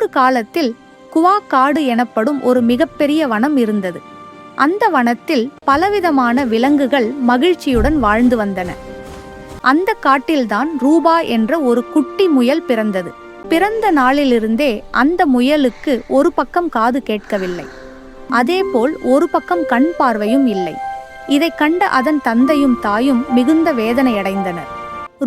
முன்னொரு காலத்தில் குவா காடு எனப்படும் ஒரு மிகப்பெரிய வனம் இருந்தது. அந்த வனத்தில் பலவிதமான விலங்குகள் மகிழ்ச்சியுடன் வாழ்ந்து வந்தன. அந்த காட்டில்தான் ரூபா என்ற ஒரு குட்டி முயல் பிறந்தது. பிறந்த நாளிலிருந்தே அந்த முயலுக்கு ஒரு பக்கம் காது கேட்கவில்லை. அதேபோல் ஒரு பக்கம் கண் பார்வையும் இல்லை. இதை கண்ட அதன் தந்தையும் தாயும் மிகுந்த வேதனையடைந்தனர்.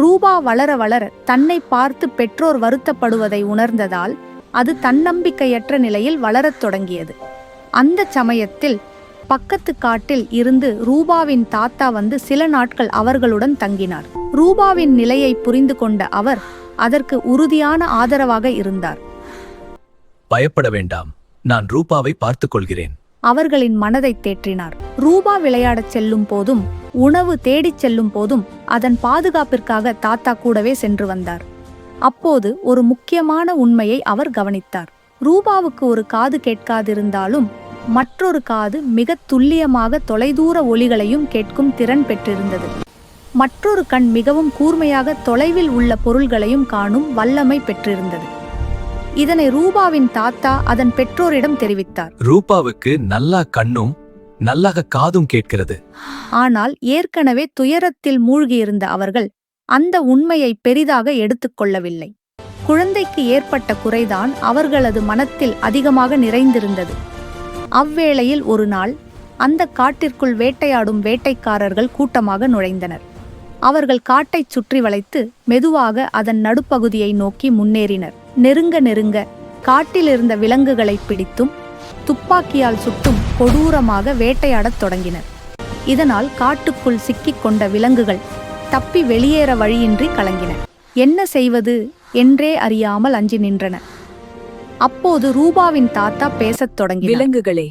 ரூபா வளர வளர தன்னை பார்த்து பெற்றோர் வருத்தப்படுவதை உணர்ந்ததால் அது தன்னம்பிக்கையற்ற நிலையில் வளரத் தொடங்கியது. அந்த சமயத்தில் பக்கத்து காட்டில் இருந்து ரூபாவின் தாத்தா வந்து சில நாட்கள் அவர்களுடன் தங்கினார். ரூபாவின் நிலையை புரிந்து கொண்ட அவர் அதற்கு உறுதியான ஆதரவாக இருந்தார். பயப்பட வேண்டாம். நான் ரூபாவை பார்த்துக் கொள்கிறேன். அவர்களின் மனதை தேற்றினார். ரூபா விளையாடச் செல்லும் போதும் உணவு தேடிச் செல்லும் போதும் அதன் பாதுகாப்பிற்காக தாத்தா கூடவே சென்று வந்தார். அப்போது ஒரு முக்கியமான உண்மையை அவர் கவனித்தார். ரூபாவுக்கு ஒரு காது கேட்காதிருந்தாலும் மற்றொரு காது மிக துல்லியமாக தொலைதூர ஒலிகளையும் கேட்கும் திறன் பெற்றிருந்தது. மற்றொரு கண் மிகவும் கூர்மையாக தொலைவில் உள்ள பொருள்களையும் காணும் வல்லமை பெற்றிருந்தது. இதனை ரூபாவின் தாத்தா அதன் பெற்றோரிடம் தெரிவித்தார். ரூபாவுக்கு நல்லா கண்ணும் நல்லாக காதும் கேட்கிறது. ஆனால் ஏற்கனவே துயரத்தில் மூழ்கியிருந்த அவர்கள் அந்த உண்மையை பெரிதாக எடுத்துக்கொள்ளவில்லை குழந்தைக்கு ஏற்பட்ட குறைதான் அவர்களது மனத்தில் அதிகமாக நிறைந்திருந்தது. அவ்வேளையில் ஒரு நாள் அந்த காட்டிற்குள் வேட்டையாடும் வேட்டைக்காரர்கள் கூட்டமாக நுழைந்தனர். அவர்கள் காட்டைச் சுற்றி வளைத்து மெதுவாக அதன் நடுப்பகுதியை நோக்கி முன்னேறினர். நெருங்க நெருங்க காட்டிலிருந்த விலங்குகளை பிடித்தும் துப்பாக்கியால் சுட்டும் கொடூரமாக வேட்டையாடத் தொடங்கினர். இதனால் காட்டுக்குள் சிக்கிக் கொண்ட விலங்குகள் தப்பி வெளியேற வழியின்றி கலங்கின. என்ன செய்வது? என்றே அறியாமல் அஞ்சி நின்றன. அப்போது ரூபாவின் தாத்தா பேசத் தொடங்கினார். விலங்குகளே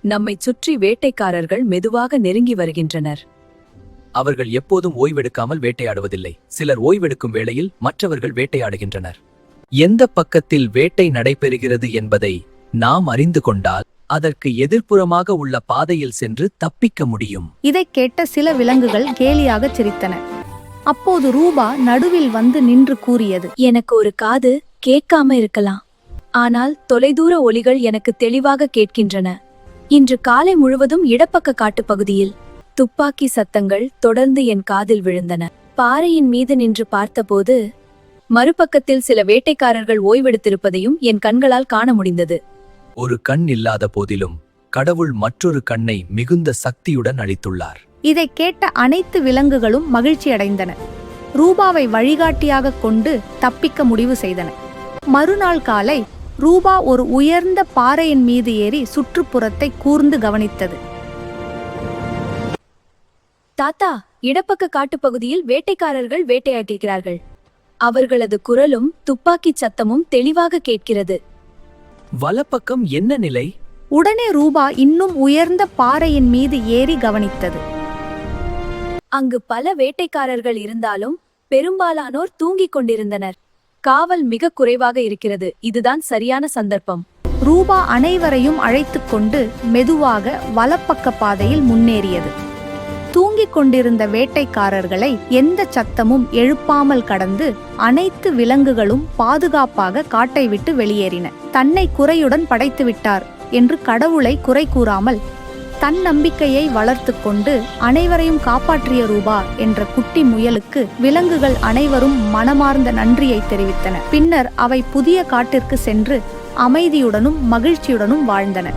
நம்மைச் சுற்றி வேட்டைக்காரர்கள் மெதுவாக நெருங்கி வருகின்றனர். அவர்கள் எப்போதும் ஓய்வெடுக்காமல் வேட்டையாடுவதில்லை. சிலர் ஓய்வெடுக்கும் வேளையில் மற்றவர்கள் வேட்டையாடுகின்றனர். எந்த பக்கத்தில் வேட்டை நடைபெறுகிறது என்பதை நாம் அறிந்து கொண்டால் அதற்கு எதிர்ப்புறமாக உள்ள பாதையில் சென்று தப்பிக்க முடியும். இதைக் கேட்ட சில விலங்குகள் கேலியாகச் சிரித்தன. அப்போது ரூபா நடுவில் வந்து நின்று கூறியது. எனக்கு ஒரு காது கேட்காம இருக்கலாம். ஆனால் தொலைதூர ஒலிகள் எனக்கு தெளிவாக கேட்கின்றன. இன்று காலை முழுவதும் இடப்பக்க காட்டுப்பகுதியில் துப்பாக்கி சத்தங்கள் தொடர்ந்து என் காதில் விழுந்தன. பாறையின் மீது நின்று பார்த்தபோது மறுபக்கத்தில் சில வேட்டைக்காரர்கள் ஓய்வெடுத்திருப்பதையும் என் கண்களால் காண முடிந்தது. ஒரு கண் இல்லாத போதிலும் கடவுள் மற்றொரு கண்ணை மிகுந்த சக்தியுடன் அளித்துள்ளார். இதைக் கேட்ட அனைத்து விலங்குகளும் மகிழ்ச்சியடைந்தன ரூபாவை வழிகாட்டியாகக் கொண்டு தப்பிக்க முடிவு செய்தன. மறுநாள் காலை ரூபா ஒரு உயர்ந்த பாறையின் மீது ஏறி சுற்றுப்புறத்தை கூர்ந்து கவனித்தது. தாத்தா இடப்பக்க காட்டுப்பகுதியில் வேட்டைக்காரர்கள் வேட்டையாடுகிறார்கள். அவர்களது குரலும் துப்பாக்கிச் சத்தமும் தெளிவாக கேட்கிறது. வலப்பக்கம் என்ன நிலை? உடனே ரூபா இன்னும் உயர்ந்த பாறையின் மீது ஏறி கவனித்தது. அங்கு பல வேட்டைக்காரர்கள் இருந்தாலும் பெரும்பாலானோர் தூங்கிக் கொண்டிருந்தனர். காவல் மிக குறைவாக இருக்கிறது. இதுதான் சரியான சந்தர்ப்பம். ரூபா அனைவரையும் அழைத்து கொண்டு மெதுவாக வலப்பக்க பாதையில் முன்னேறியது. தூங்கிக் கொண்டிருந்த வேட்டைக்காரர்களை எந்த சத்தமும் எழுப்பாமல் கடந்து அனைத்து விலங்குகளும் பாதுகாப்பாக காட்டை விட்டு வெளியேறின. தன்னை குறையுடன் படைத்து விட்டார் என்று கடவுளை குறை கூறாமல் தன் நம்பிக்கையை வளர்த்துக் கொண்டு அனைவரையும் காப்பாற்றிய ரூபா என்ற குட்டி முயலுக்கு விலங்குகள் அனைவரும் மனமார்ந்த நன்றியை தெரிவித்தன. பின்னர் அவை புதிய காட்டிற்கு சென்று அமைதியுடனும் மகிழ்ச்சியுடனும் வாழ்ந்தன.